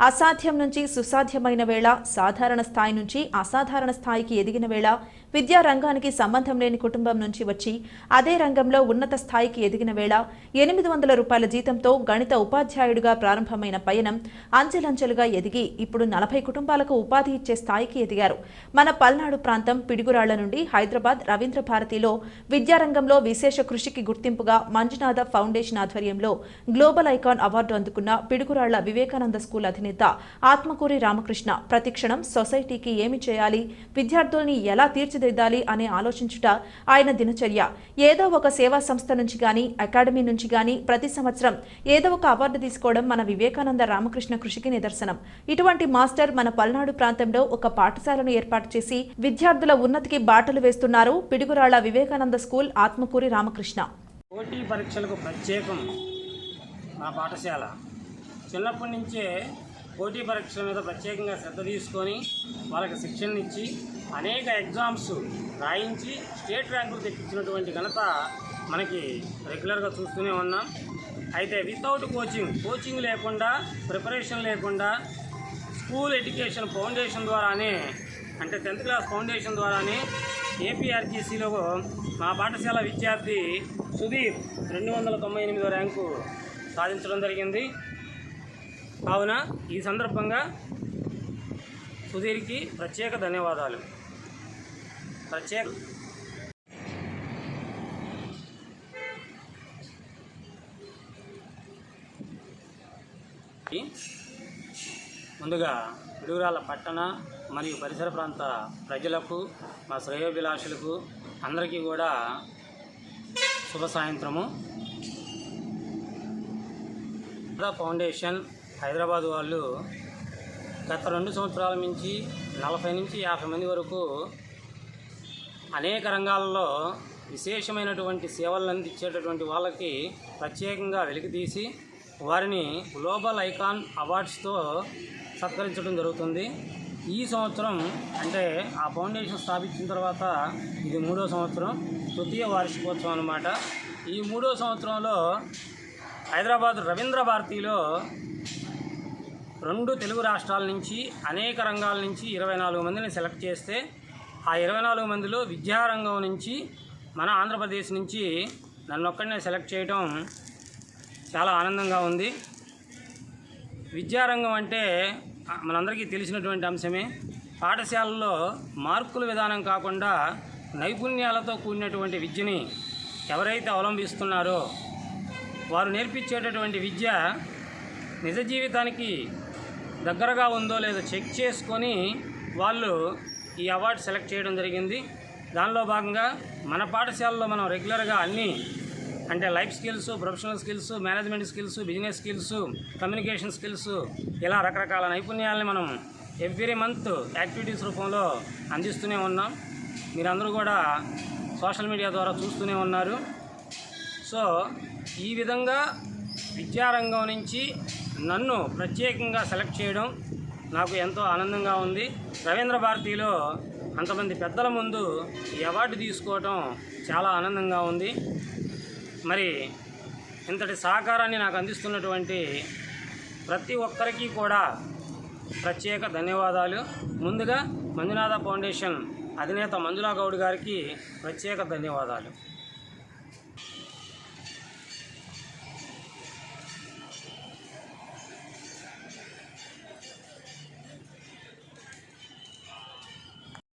అసాధ్యం నుంచి సుసాధ్యమైన వేళ సాధారణ స్థాయి నుంచి అసాధారణ స్థాయికి ఎదిగిన వేళ విద్యా రంగానికి సంబంధం లేని కుటుంబం నుంచి వచ్చి అదే రంగంలో ఉన్నత స్థాయికి ఎదిగిన వేళ ఎనిమిది వందల రూపాయల జీతంతో గణిత ఉపాధ్యాయుడిగా ప్రారంభమైన పయనం అంచెలంచెలుగా ఎదిగి ఇప్పుడు నలభై కుటుంబాలకు ఉపాధి ఇచ్చే స్థాయికి ఎదిగారు. మన పల్నాడు ప్రాంతం పిడుగురాళ్ళ నుండి హైదరాబాద్ రవీంద్ర భారతిలో విద్యారంగంలో విశేష కృషికి గుర్తింపుగా మంజునాథ ఫౌండేషన్ ఆధ్వర్యంలో గ్లోబల్ ఐకాన్ అవార్డు అందుకున్న పిడుగురాళ్ళ వివేకానంద స్కూల్ అధినేత ఆత్మకూరి రామకృష్ణ ప్రతిక్షణం సొసైటీకి ఏమి చేయాలి విద్యార్థుల్ని ఎలా తీర్చిదిద్దాలి అని ఆలోచించుట ఆయన దినచర్య. ఏదో ఒక సేవా సంస్థ నుంచి గాని అకాడమీ నుంచి గాని ప్రతి సంవత్సరం ఏదో ఒక అవార్డు తీసుకోవడం మన వివేకానంద రామకృష్ణ కృషికి నిదర్శనం. ఇటువంటి మాస్టర్ మన పల్నాడు ప్రాంతంలో ఒక పాఠశాలను ఏర్పాటు చేసి విద్యార్థుల ఉన్నతికి బాటలు వేస్తున్నారు పిడుగురాళ్ళ వివేకానంద స్కూల్ ఆత్మకూరి రామకృష్ణ. పోటీ పరీక్షలకు ప్రత్యేకం మా పాఠశాల. చిన్నప్పటి నుంచే పోటీ పరీక్షల మీద ప్రత్యేకంగా శ్రద్ధ తీసుకొని వాళ్ళకి శిక్షణ ఇచ్చి అనేక ఎగ్జామ్స్ రాయించి స్టేట్ ర్యాంకులు తెప్పించినటువంటి ఘనత మనకి రెగ్యులర్గా చూస్తూనే ఉన్నాం. అయితే వితౌట్ కోచింగ్ కోచింగ్ లేకుండా ప్రిపరేషన్ లేకుండా స్కూల్ ఎడ్యుకేషన్ ఫౌండేషన్ ద్వారానే అంటే టెన్త్ క్లాస్ ఫౌండేషన్ ద్వారానే ఏపీఆర్జీసీలో మా పాఠశాల విద్యార్థి సుధీర్ రెండు వందల తొంభై ఎనిమిదో ర్యాంకు సాధించడం జరిగింది. కావున ఈ సందర్భంగా సుధీర్కి ప్రత్యేక ధన్యవాదాలు. ప్రత్యేక ముందుగా పిడుగురాల పట్టణ మరియు పరిసర ప్రాంత ప్రజలకు మా శ్రేయోభిలాషులకు అందరికీ కూడా శుభ సాయంత్రము. ఫౌండేషన్ హైదరాబాద్ వాళ్ళు గత రెండు సంవత్సరాల నుంచి నలభై నుంచి యాభై మంది వరకు అనేక రంగాల్లో విశేషమైనటువంటి సేవలను అందించేటటువంటి వాళ్ళకి ప్రత్యేకంగా వెలికితీసి వారిని గ్లోబల్ ఐకాన్ అవార్డ్స్తో సత్కరించడం జరుగుతుంది. ఈ సంవత్సరం అంటే ఆ ఫౌండేషన్ స్థాపించిన తర్వాత ఇది మూడో సంవత్సరం తృతీయ వార్షికోత్సవం అన్నమాట. ఈ మూడో సంవత్సరంలో హైదరాబాద్ రవీంద్ర భారతిలో రెండు తెలుగు రాష్ట్రాల నుంచి అనేక రంగాల నుంచి ఇరవై నాలుగు మందిని సెలెక్ట్ చేస్తే ఆ ఇరవై నాలుగు మందిలో విద్యారంగం నుంచి మన ఆంధ్రప్రదేశ్ నుంచి నన్ను ఒక్కడనే సెలెక్ట్ చేయడం చాలా ఆనందంగా ఉంది. విద్యారంగం అంటే మనందరికీ తెలిసినటువంటి అంశమే. పాఠశాలలో మార్కుల విధానం కాకుండా నైపుణ్యాలతో కూడినటువంటి విద్యని ఎవరైతే అవలంబిస్తున్నారో వారు నేర్పించేటటువంటి విద్య నిజ జీవితానికి దగ్గరగా ఉందో లేదో చెక్ చేసుకొని వాళ్ళు ఈ అవార్డు సెలెక్ట్ చేయడం జరిగింది. దానిలో భాగంగా మన పాఠశాలలో మనం రెగ్యులర్గా అన్నీ అంటే life skills professional skills management skills business skills communication skills ఇలా రకరకాల నైపుణ్యాలని మనం ఎవ్రీ మంత్ యాక్టివిటీస్ రూపంలో అందిస్తూనే ఉన్నాం. మీరందరూ కూడా సోషల్ మీడియా ద్వారా చూస్తూనే ఉన్నారు. సో ఈ విధంగా విద్యారంగం నుంచి నన్ను ప్రత్యేకంగా సెలెక్ట్ చేయడం నాకు ఎంతో ఆనందంగా ఉంది. రవీంద్ర భారతిలో అంతమంది పెద్దల ముందు ఈ అవార్డు తీసుకోవటం చాలా ఆనందంగా ఉంది. మరి ఇంతటి సహకారాన్ని నాకు అందిస్తున్నటువంటి ప్రతి ఒక్కరికి కూడా ప్రత్యేక ధన్యవాదాలు. ముందుగా మంజునాథ ఫౌండేషన్ అధినేత మంజులా గౌడ్ గారికి ప్రత్యేక ధన్యవాదాలు.